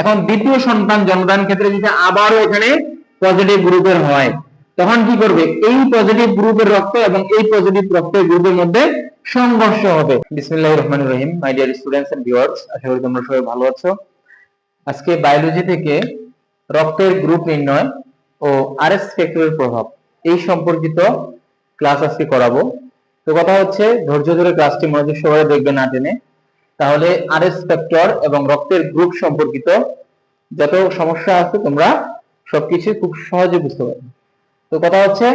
এখন দ্বিতীয় সন্তান জন্মদান ক্ষেত্রে যদি আবারও এখানে পজিটিভ গ্রুপের হয়, তখন কি করবে? এই পজিটিভ গ্রুপের রক্ত এবং এই পজিটিভ রক্তের গ্রুপের মধ্যে সংঘর্ষ হবে। বিসমিল্লাহির রহমানির রহিম। My dear students and viewers আশা করি তোমরা সবাই ভালো আছো। আজকে বায়োলজি থেকে রক্তের গ্রুপ নির্ণয় ও আরএস ফ্যাক্টরের প্রভাব, এই সম্পর্কিত ক্লাস আজকে করাবো। তো কথা হচ্ছে, ধৈর্য ধরে ক্লাসটি মনোযোগ সহকারে দেখবে না টেনে। তাহলে আরএস ফ্যাক্টর এবং রক্তের গ্রুপ সম্পর্কিত যত সমস্যা আছে তোমরা সবকিছু খুব সহজে বুঝতে পারবে। তো কথা হচ্ছে,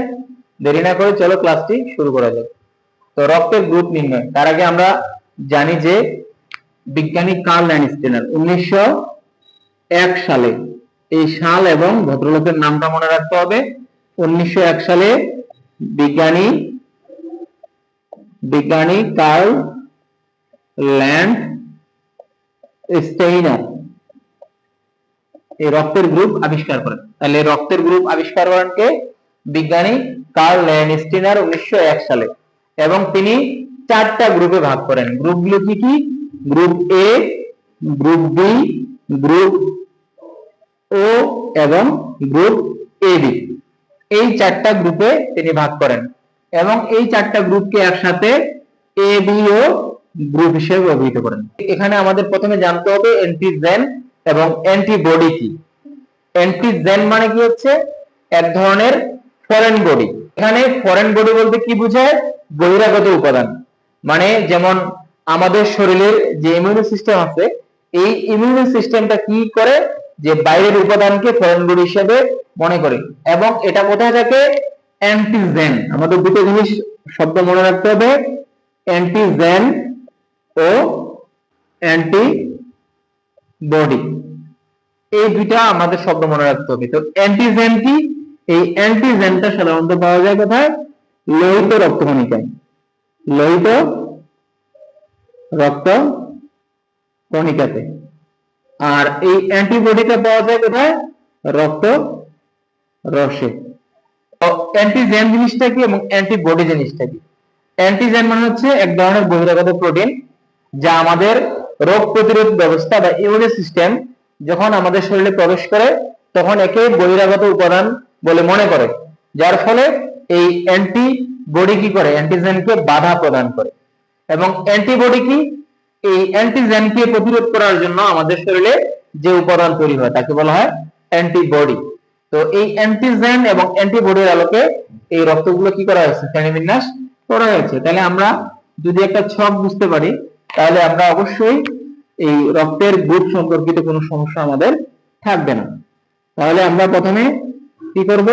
দেরি না করে চলো ক্লাসটি শুরু করা যাক। তো রক্তের গ্রুপ নির্ণয়, তার আগে আমরা জানি যে বিজ্ঞানী কার্ল ল্যান্ডস্টেনার উনিশশো এক সালে এই সাল এবং ভদ্রলোকের নামটা মনে রাখতে হবে। উনিশশো এক সালে বিজ্ঞানী বিজ্ঞানী কার্ল ল্যান্ড স্টেইনার এই রক্তের গ্রুপ আবিষ্কার করেন তাহলে রক্তের গ্রুপ আবিষ্কার করেন কে? বিজ্ঞানী কার্ল ল্যান্ডস্টিনার উনিশশো এক সালে। এবং তিনি চারটা গ্রুপে ভাগ করেন। গ্রুপগুলো কি কি? Group A group B group O এবং গ্রুপ এ বি এই চারটা গ্রুপে তিনি ভাগ করেন। এবং এই চারটা গ্রুপকে একসাথে এ বি ও গ্রুপ হিসেবে অভিহিত করেন। এখানে আমাদের প্রথমে জানতে হবে অ্যান্টিজেন এবং অ্যান্টিবডি কি। অ্যান্টিজেন মানে কি হচ্ছে? এক ধরনের ফরেন বডি এখানে ফরেন বডি বলতে কি বোঝায়? বহিরাগত উপাদান। মানে যেমন আমাদের শরীরের যে ইমিউনি সিস্টেম আছে, এই ইমিউনি সিস্টেমটা কি করে? যে বাইরের উপাদানকে ফরেন বডি হিসেবে মনে করে। এবং এটা কোথায় থাকে? অ্যান্টিজেন আমাদের দুটো জিনিস শব্দ মনে রাখতে হবে। অ্যান্টিজেন ও অ্যান্টি বডি এই দুইটা আমাদের শব্দ মনে রাখতে হবে। তো অ্যান্টিজেন কি? এই অ্যান্টিজেনটা সাধারণত পাওয়া যায় কোথায়? লোহিত রক্তকণিকায়। লোহিত রক্ত কণিকাতে আর এই অ্যান্টিবডিটা পাওয়া যায় কোথায়? রক্ত রসে। অ্যান্টিজেন জিনিসটা কি এবং অ্যান্টিবডি জিনিসটা কি? অ্যান্টিজেন মানে হচ্ছে এক ধরনের বহিরাগত প্রোটিন যা আমাদের রোগ প্রতিরোধ ব্যবস্থা বা ইমিউনি সিস্টেম যখন আমাদের শরীরে প্রবেশ করে, তখন একে বহিরাগত উপাদান বলে মনে করে, যার ফলে এই অ্যান্টিবডি কি করে? অ্যান্টিজেনকে বাধা প্রদান করে। এবং অ্যান্টিবডি কি? এই অ্যান্টিজেনকে প্রতিরোধ করার জন্য আমাদের শরীরে যে উপাদান তৈরি হয়, তাকে বলা হয় অ্যান্টিবডি তো এই অ্যান্টিজেন এবং অ্যান্টিবডির আলোকে এই রক্তগুলো কি করা হয়েছে? শ্রেণীবিন্যাস করা হয়েছে। তাহলে আমরা যদি একটা ছক বুঝতে পারি তাহলে আমরা অবশ্যই এই রক্তের গ্রুপ সম্পর্কিত কোনো সমস্যা আমাদের থাকবে না। তাহলে আমরা প্রথমে কি করব?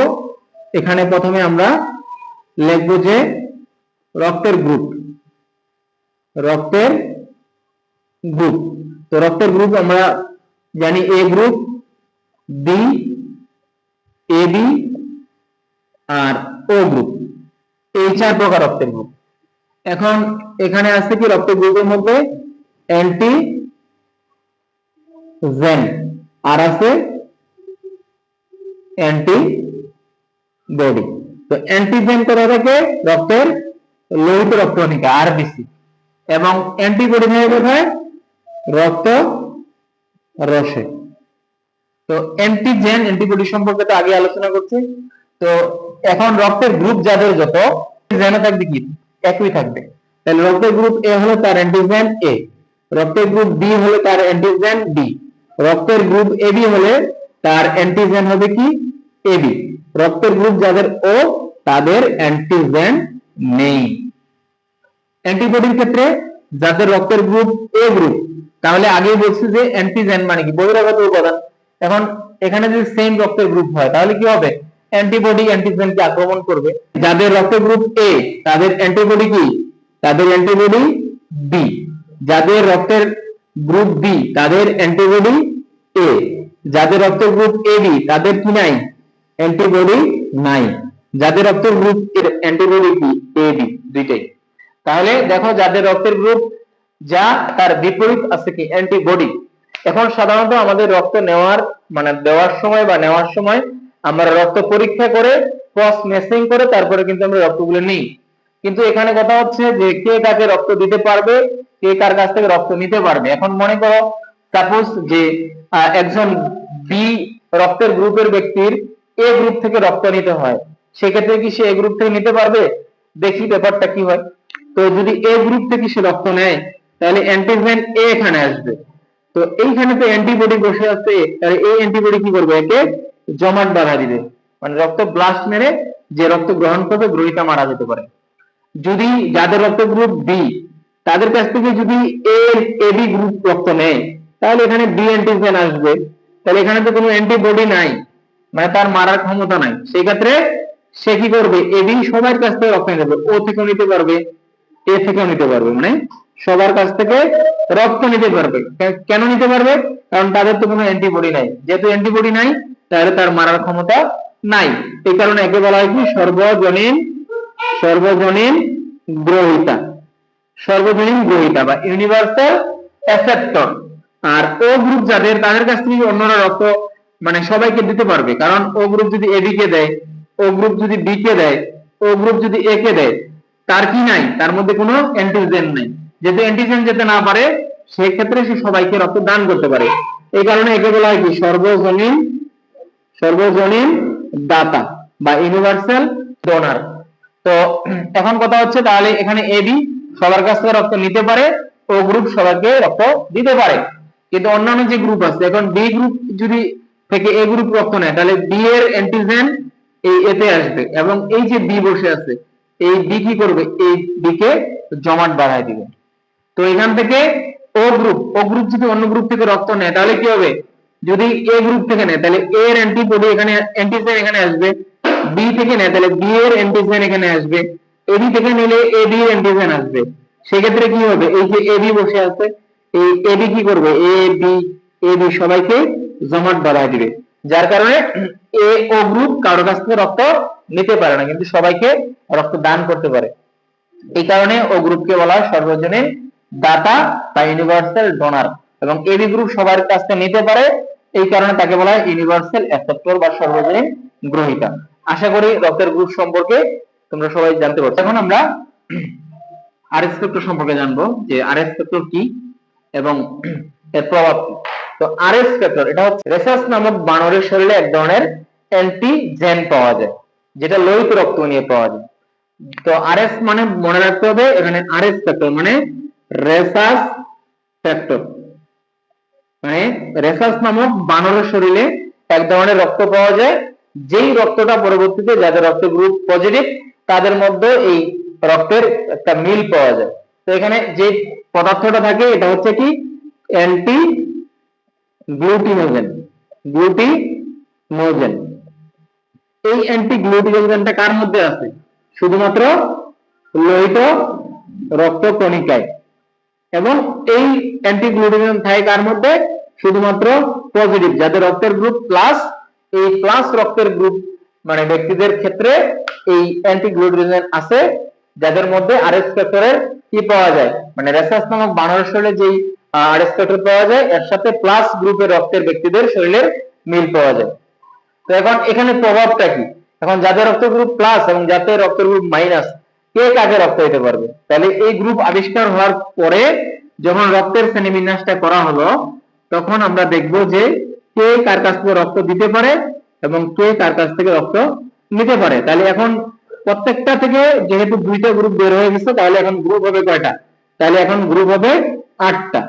এখানে প্রথমে আমরা লিখব যে রক্তের গ্রুপ। রক্তের গ্রুপ। তো রক্তের গ্রুপ আমরা জানি A group B A B R O group. এই চার প্রকার রক্তের গ্রুপ। এখন এখানে আছে কি রক্তের গ্রুপের মধ্যে? অ্যান্টি জেন আর আছে অ্যান্টি বডি তো অ্যান্টিজেন কোথা থেকে? রক্তের লোহিত রক্তকণিকা আরবিসি এবং অ্যান্টিবডি থাকে কোথায়? রক্ত রসে। তো অ্যান্টিজেন অ্যান্টিবডি সম্পর্কে তো আগে আলোচনা করছি। তো এখন রক্তের গ্রুপ যাদের যত জেনে থাকবে কি? একই থাকবে। তাহলে রক্তের গ্রুপ এ হলো তার অ্যান্টিজেন এ রক্তের গ্রুপ বি হলে তার অ্যান্টিজেন বি রক্তের গ্রুপ এ বি হলে তার অ্যান্টিজেন হবে কি? এ বি রক্তের গ্রুপ যাদের ও তাদের অ্যান্টিজেন নেই। অ্যান্টিবডির ক্ষেত্রে যাদের রক্তের গ্রুপ এ গ্রুপ তাহলে আগেই বলছি যে অ্যান্টিজেন মানে কি? বহিরাগত উপাদান। এখন এখানে যদি সেম রক্তের গ্রুপ হয়, তাহলে কি হবে? অ্যান্টিবডি অ্যান্টিজেনকে আক্রমণ করবে। যাদের রক্তের গ্রুপ এ তাদের অ্যান্টিবডি কি? তাদের অ্যান্টিবডি বি যাদের রক্তের গ্রুপ বি তাদের অ্যান্টিবডি এ যাদের রক্তের গ্রুপ এ বি তাদের কি নাই? অ্যান্টিবডি নাই। যাদের রক্তের গ্রুপ এর অ্যান্টিবডি কি এ বি দুইটাই। তাহলে দেখো যাদের রক্তের গ্রুপ যা, তার বিপরীত আছে কি? অ্যান্টিবডি এখন সাধারণত আমাদের রক্ত নেওয়ার মানে দেওয়ার সময় বা নেওয়ার সময় আমরা রক্ত পরীক্ষা করে ক্রস ম্যাচিং করে, তারপরে কিন্তু আমরা রক্তগুলো নিই। কিন্তু এখানে কথা হচ্ছে যে কে কাকে রক্ত দিতে পারবে, কে কার কাছ থেকে রক্ত নিতে পারবে। এখন মনে করো সাপোজ যে একজন বি রক্তের গ্রুপের ব্যক্তির এ গ্রুপ থেকে রক্ত নিতে হয়, সেক্ষেত্রে কি সে এ গ্রুপ থেকে নিতে পারবে? দেখি ব্যাপারটা কি হয়। তো যদি এ গ্রুপ থেকে সে রক্ত নেয়, তাহলে অ্যান্টিজেন এ এখানে আসবে। তো এইখানে তো অ্যান্টিবডি বসে আছে, তাহলে এই অ্যান্টিবডি কি করবে? একে জমাট বাধা দিবে। মানে রক্ত ব্লাস্ট মেরে যে রক্ত গ্রহণ করবে, গ্রহিতা মারা যেতে পারে। যদি যাদের রক্ত গ্রুপ বি তাদের কাছ থেকে যদি এ এবি গ্রুপ রক্ত নেয়, তাহলে এখানে বি অ্যান্টিজেন আসবে। তাহলে এখানে তো কোনো অ্যান্টিবডি নাই মানে তার মারার ক্ষমতা নাই। সেই ক্ষেত্রে সে কি করবে? এবি সবার কাছ থেকে রক্ত নিতে পারবে ও থেকেও নিতে পারবে এ থেকেও নিতে পারবে মানে সবার কাছ থেকে রক্ত নিতে পারবে। কেন নিতে পারবে? কারণ তাদের তো কোনো অ্যান্টিবডি নাই। যেহেতু অ্যান্টিবডি নাই, তাহলে তার মারার ক্ষমতা নাই। এই কারণে একে বলা হয় কি সর্বজনীন সর্বজনীন গ্রহিতা। সর্বজনীন গ্রহিতা বা ইউনিভার্সাল অ্যাসেপ্টর আর ও গ্রুপ যাদের তাদের কাছ থেকে অন্যরা রক্ত মানে সবাইকে দিতে পারবে। কারণ ও গ্রুপ যদি এবি কে দেয় ও গ্রুপ যদি বি কে দেয় ও গ্রুপ যদি এ কে দেয়, তার কি নাই? তার মধ্যে কোনো অ্যান্টিজেন নাই। যেহেতু অ্যান্টিজেন যেতে না পারে সেই ক্ষেত্রে সে সবাইকে রক্ত দান করতে পারে। এই কারণে একে বলা হয় কি? সর্বজনীন সর্বজনীন দাতা বা ইউনিভার্সাল ডোনার তো এখন কথা হচ্ছে তাহলে এখানে এবি সবার কাছ থেকে রক্ত নিতে পারে ও গ্রুপ সবাইকে রক্ত দিতে পারে। কিন্তু অন্যান্য যে গ্রুপ আছে, এখন বি গ্রুপ যদি থেকে এ গ্রুপ রক্ত নেয়, তাহলে বি এর অ্যান্টিজেন এই এতে আসবে এবং এই যে বি বসে আছে, এই বি কি করবে? এই বি কে জমাট বাড়ায় দিবে। তো এখান থেকে ও গ্রুপ ও গ্রুপ যদি অন্য গ্রুপ থেকে রক্ত নেয়, তাহলে কি হবে? যদি এ গ্রুপ থেকে নেয়, তাহলে এ এর অ্যান্টিবডি এখানে অ্যান্টিজেন এখানে আসবে। বি থেকে নেয়, তাহলে বি এর অ্যান্টিজেন এখানে আসবে। এবি থেকে নিলে এ বি এর অ্যান্টিজেন আসবে। সেক্ষেত্রে কি হবে? এই যে এ বি বসে আছে, এই এ বি কি করবে? এ বি এ বি সবাইকে জমাট বাড়ায় দিবে। যার কারণে এ ও গ্রুপ কারও কাছ থেকে রক্ত নিতে পারে না, কিন্তু সবাইকে রক্ত দান করতে পারে। এই কারণে ও গ্রুপকে বলা হয় সর্বজনীন দাতা বা ইউনিভার্সাল ডোনার এবং এবি গ্রুপ সবার কাছ থেকে নিতে পারে, এই কারণে তাকে বলা হয় ইউনিভার্সাল অ্যাকসেপ্টর বা সর্বজনীন গ্রহিতা। করি রক্তের গ্রুপ সম্পর্কে তোমরা সবাই জানতে পারছ। এখন আমরা আর স্পেক্টর সম্পর্কে জানব যে আর স্পেক্টর কি এবং এর প্রভাব কি। তো আর স্পেক্টর এটা হচ্ছে রেসাস নামক বানরের শরীরে এক ধরনের অ্যান্টিজেন পাওয়া যায়, যেটা লোহিত রক্ত নিয়ে পাওয়া যায়। তো আরএস মানে মনে রাখতে হবে, এখানে আর এস ফ্যাক্টর মানে রেসাস ফ্যাক্টর মানে রেসাস নামক বানরের শরীরে এক ধরনের রক্ত পাওয়া যায় যেই রক্তটা পরবর্তীতে যাদের রক্ত গ্রুপ পজিটিভ তাদের মধ্যে এই রক্তের একটা মিল পাওয়া যায়। তো এখানে যে পদার্থটা থাকে, এটা হচ্ছে কি? অ্যান্টি গ্লুটিনোজেন গ্লুটিনোজেন এই অ্যান্টি গ্লুটিনোজেনটা কার মধ্যে আছে? শুধুমাত্র লোহিত রক্ত কণিকায় এবং এই অ্যান্টি গ্লুটিনোজেন থাকে কার মধ্যে? শুধুমাত্র পজিটিভ যাদের রক্তের গ্রুপ প্লাস এই প্লাস রক্তের গ্রুপ মানে ব্যক্তিদের ক্ষেত্রে এই অ্যান্টি আছে, যাদের মধ্যে আরএস ফ্যাক্টরের কি পাওয়া যায়? মানে রেসাস নামক বানরের শরীরে যেই আরএস ফ্যাক্টর পাওয়া যায়, এর সাথে প্লাস গ্রুপের রক্তের ব্যক্তিদের শরীরের মিল পাওয়া যায়। তো এখন এখানে প্রভাবটা কি? এখন যাদের রক্ত গ্রুপ প্লাস এবং যাদের রক্ত গ্রুপ মাইনাস কে কাকে রক্ত দিতে পারবে? তাহলে এই গ্রুপ আবিষ্কার হওয়ার পরে যখন রক্তের শ্রেণীবিন্যাসটা করা হলো, তখন আমরা দেখব যে কে কার কাছ থেকে রক্ত দিতে পারে এবং কে কার কাছ থেকে রক্ত নিতে পারে? তাহলে এখন প্রত্যেকটা থেকে যেহেতু দুইটা গ্রুপ বের হয়ে গেছে, তাহলে এখন গ্রুপ হবে কয়টা? তাহলে এখন গ্রুপ হবে আটটা।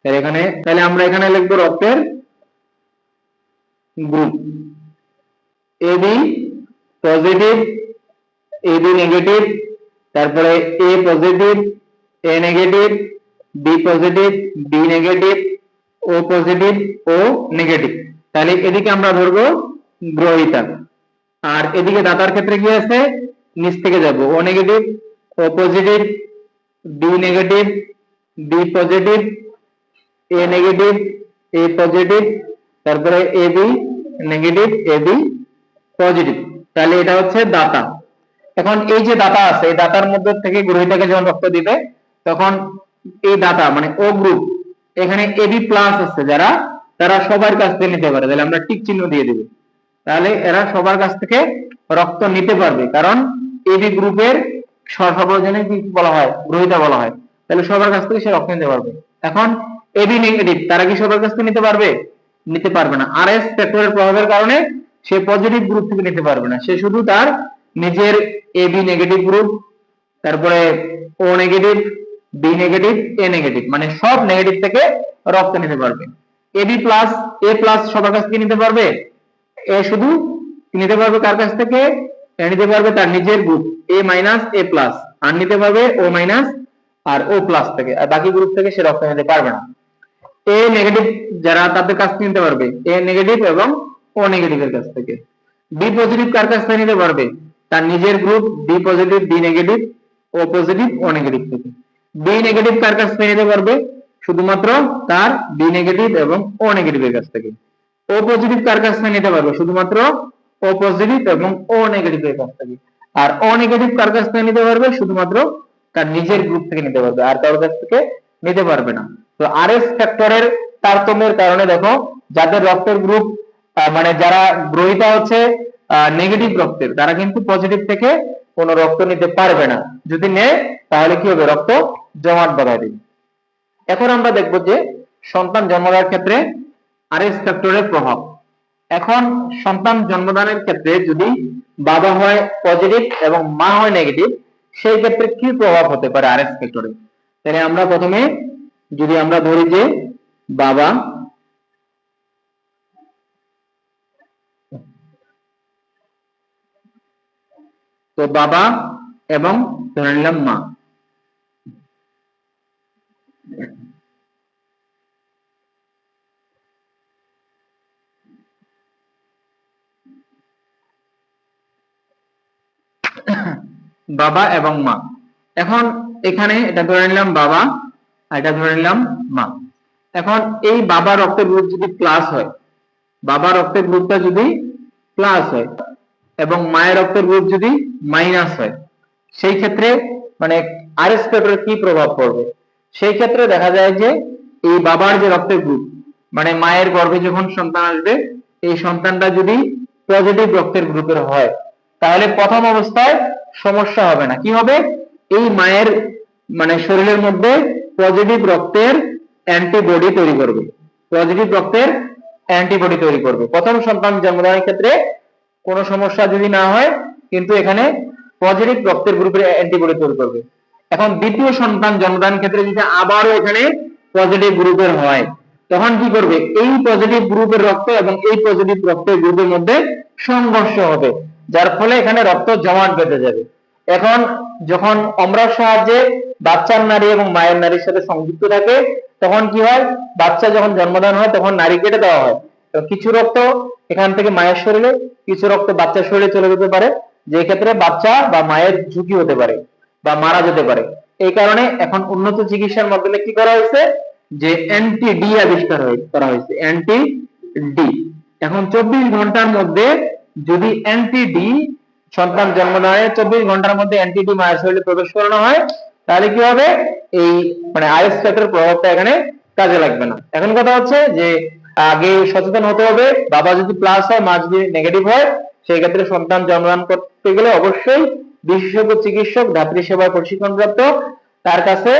তাহলে এখানে, তাহলে আমরা এখানে লিখব রক্তের group AB positive AB negative তারপরে A positive A negative B positive B negative O positive O negative তাহলে এদিকে আমরা ধরবো গ্রহিতা আর এদিকে দাতার ক্ষেত্রে কি আছে? নিচ থেকে যাব। O negative O positive B negative B positive A negative A positive তারপরে A B negative A B positive তাহলে এটা হচ্ছে দাতা। এখন এই যে দাতা আছে, এই দাতার মধ্যে থেকে গ্রহিতাকে যখন রক্ত দিবে, তখন এই দাতা মানে ও গ্রুপ এখানে এবি প্লাস আছে যারা, তারা সবার কাছ থেকে নিতে পারে। তাহলে আমরা টিক চিহ্ন দিয়ে দেব। তাহলে এরা সবার কাছ থেকে রক্ত নিতে পারবে। কারণ এবি গ্রুপের সর্বজনে কি বলা হয়? গ্রহিতা বলা হয়। তাহলে সবার কাছ থেকে সে রক্ত নিতে পারবে। এখন এবি নেগেটিভ তারা কি সবার কাছ থেকে নিতে পারবে? নিতে পারবে না। আর এস ফ্যাক্টরের প্রভাবের কারণে সে পজিটিভ গ্রুপ থেকে নিতে পারবে না। সে শুধু তার নিজের এবি নেগেটিভ গ্রুপ তারপরে O negative B negative A negative মানে সব নেগেটিভ থেকে রক্ত নিতে পারবে। এবি প্লাস এ প্লাস সবার কাছ থেকে নিতে পারবে? এ শুধু নিতে পারবে কার কাছ থেকে? এ নিতে পারবে তার নিজের group A minus A plus আর নিতে পারবে ও মাইনাস আর ও প্লাস থেকে। আর বাকি গ্রুপ থেকে সে রক্ত নিতে পারবে না। এ নেগেটিভ যারা তাদের কাছ থেকে নিতে পারবে এ নেগেটিভ এবং ও নেগেটিভের কাছ থেকে। বি পজিটিভ কার কাছ থেকে নিতে পারবে? তার নিজের group B positive B negative O positive O negative থেকে। বি নেগেটিভ কার কাছ থেকে নিতে পারবে? শুধুমাত্র তার বি নেগেটিভ এবং ও নেগেটিভের কাছ থেকে। ও পজিটিভ কার কাছ থেকে নিতে পারবে? শুধুমাত্র ও পজিটিভ এবং ও নেগেটিভের কাছ থেকে। আর ও নেগেটিভ কার কাছ থেকে নিতে পারবে? শুধুমাত্র তার নিজের গ্রুপ থেকে নিতে পারবে। আর কারোর কাছ থেকে নিতে পারবে না। তো আর এস ফ্যাক্টরের তারতম্যের কারণে দেখো, যাদের রক্তের গ্রুপ মানে যারা গ্রহিতা হচ্ছে নেগেটিভ রক্তের, তারা কিন্তু পজিটিভ থেকে কোনো রক্ত নিতে পারবে না। যদি নেয়, তাহলে কি হবে? রক্ত জমাট বাঁধায় দিবে। এখন আমরা দেখব যে সন্তান জন্ম দেওয়ার ক্ষেত্রে আর এস ফ্যাক্টরের প্রভাব। এখন সন্তান জন্মদানের ক্ষেত্রে যদি বাবা হয় পজিটিভ এবং মা হয় নেগেটিভ সেই ক্ষেত্রে কি প্রভাব হতে পারে আর এস ফ্যাক্টরে? তাহলে আমরা প্রথমে যদি আমরা ধরি যে বাবা তো বাবা এবং ধরে নিলাম মা। বাবা এবং মা। এখন এখানে এটা ধরে নিলাম বাবা আর এটা ধরে নিলাম মা। এখন এই বাবা রক্তের গ্রুপ যদি প্লাস হয়, বাবা রক্তের গ্রুপটা যদি প্লাস হয় এবং মায়ের রক্তের গ্রুপ যদি মাইনাস হয়, সেই ক্ষেত্রে মানে আরএস পেপারের কি প্রভাব পড়বে? সেই ক্ষেত্রে দেখা যায় যে এই বাবার যে রক্তের গ্রুপ মানে মায়ের গর্ভে যখন সন্তান আসবে, এই সন্তানটা যদি পজিটিভ রক্তের গ্রুপের হয়, তাহলে প্রথম অবস্থায় সমস্যা হবে না। কি হবে? এই মায়ের মানে শরীরের মধ্যে পজিটিভ রক্তের অ্যান্টিবডি তৈরি করবে। পজিটিভ রক্তের অ্যান্টিবডি তৈরি করবে। প্রথম সন্তান জন্মদানের ক্ষেত্রে কোনো সমস্যা যদি না হয়, কিন্তু এখানে পজিটিভ রক্তের গ্রুপের অ্যান্টিবডি তৈরি করবে। এখন দ্বিতীয় সন্তান জন্মদান ক্ষেত্রে যদি আবারও এখানে পজিটিভ গ্রুপের হয়, তখন কি করবে? এই পজিটিভ গ্রুপের রক্ত এবং এই পজিটিভ রক্তের গ্রুপের মধ্যে সংঘর্ষ হবে, যার ফলে এখানে রক্ত জমাট বেঁধে যাবে। এখন যখন আমরা সাহায্যে বাচ্চার নারী এবং মায়ের নারীর সাথে সংযুক্ত থাকে, তখন কি হয়? বাচ্চা যখন জন্মদান হয়, তখন নারী কেটে দেওয়া হয়। কিছু রক্ত এখান থেকে মায়ের শরীরে, কিছু রক্ত বাচ্চার শরীরে চলে যেতে পারে যে ক্ষেত্রে বাচ্চা বা মায়ের ঝুঁকি হতে পারে বা মারা যেতে পারে। এই কারণে এখন উন্নত চিকিৎসার মাধ্যমে কি করা হয়েছে? যে অ্যান্টি ডি আবিষ্কার করা হয়েছে অ্যান্টি ডি এখন চব্বিশ ঘণ্টার মধ্যে যদি অ্যান্টি ডি সন্তান জন্মদানের চব্বিশ ঘণ্টার মধ্যে অ্যান্টি ডি মায়ের শরীরে প্রবেশ করানো হয়, তাহলে কি হবে? এই মানে ফ্যাক্টর প্রভাবটা এখানে কাজে লাগবে না। এখন কথা হচ্ছে যে আগে সচেতন হতে হবে, বাবা যদি প্লাস হয়, মা যদি নেগেটিভ হয় সেই ক্ষেত্রে সন্তান জন্মদান করতে গেলে অবশ্যই বিশেষজ্ঞ চিকিৎসক ধাত্রী সেবার প্রশিক্ষণপ্রাপ্ত, তার কাছে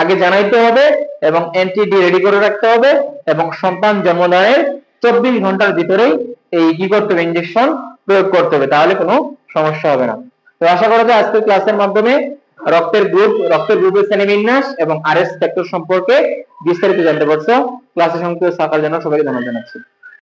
আগে জানাইতে হবে এবং এনটিডি রেডি করে রাখতে হবে এবং সন্তান জন্মদানের চব্বিশ ঘণ্টার ভিতরেই এই কি করতে হবে ইঞ্জেকশন প্রয়োগ করতে হবে, তাহলে কোনো সমস্যা হবে না। তো আশা করা যায় আজকের ক্লাসের মাধ্যমে রক্তের গ্রুপ রক্তের গ্রুপের শ্রেণীবিন্যাস এবং আরএস ফ্যাক্টর সম্পর্কে বিস্তারিত জানতে পারছ। ক্লাসে সংযুক্ত থাকার জন্য সবাইকে ধন্যবাদ জানাচ্ছি।